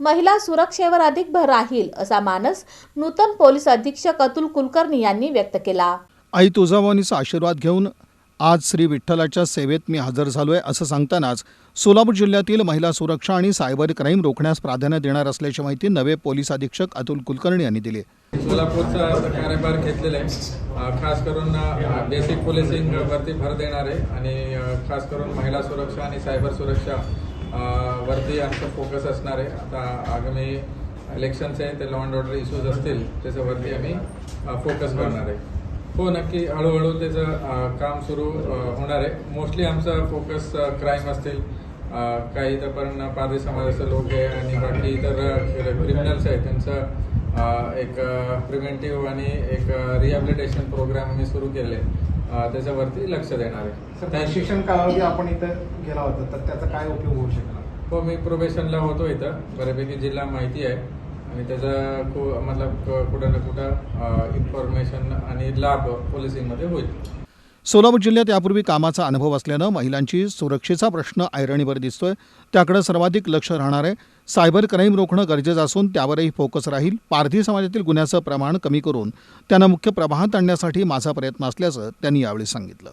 महिला सुरक्षेवर अधिक भर राहील असा मानस नूतन पोलीस अधीक्षक अतुल कुलकर्णी यांनी व्यक्त केला. आई तुळजाभवानीचा आशीर्वाद घेऊन आज श्री विठ्ठलाच्या सेवेत मी हजर झालोय असं सांगतानाच सोलापूर जिल्ह्यातील महिला सुरक्षा आणि सायबर क्राईम रोखण्यास प्राधान्य देणार असल्याची माहिती नवे पोलीस अधीक्षक अतुल कुलकर्णी यांनी दिली. सोलापूरचा कार्यभार घेतलेला आहे. खास करून बेसिक पोलिसिंग वरती भर देणार आहे आणि खास करून महिला सुरक्षा आणि सायबर सुरक्षा वरती आमचं फोकस असणार आहे. आता आगामी इलेक्शन्स आहे ते लॉ अँड ऑर्डर इश्यूज असतील त्याच्यावरती आम्ही फोकस करणार आहे. हो नक्की. हळूहळू त्याचं काम सुरू होणार आहे. मोस्टली आमचा फोकस क्राईम असतील. काही तर पण पारधी समाजाचे लोक आहे आणि बाकी इतर क्रिमिनल्स आहेत त्यांचं एक प्रिव्हेंटिव्ह आणि एक रिहॅबिलिटेशन प्रोग्राम आम्ही सुरू केले. त्याच्यावरती लक्ष देणार आहे. सर त्या- प्रशिक्षण कालावधी आपण इथं गेला होता तर त्याचा काय उपयोग होऊ शकला? हो मी प्रोबेशनला होतो इथं. बऱ्यापैकी जिल्हा माहिती आहे. आणि त्याचा खू मतलब क- कुठं ना कुठं इन्फॉर्मेशन आणि लाभ पोलिसिंगमध्ये होईल. सोलापूर जिल्ह्यात यापूर्वी कामाचा अनुभव असल्यानं महिलांची सुरक्षेचा प्रश्न ऐरणीवर दिसतोय. त्याकडे सर्वाधिक लक्ष राहणार आहे. सायबर क्राईम रोखणं गरजेचं असून त्यावरही फोकस राहील. पारधी समाजातील गुन्ह्याचं प्रमाण कमी करून त्यांना मुख्य प्रवाहात आणण्यासाठी माझा प्रयत्न असल्याचं त्यांनी यावेळी सांगितलं.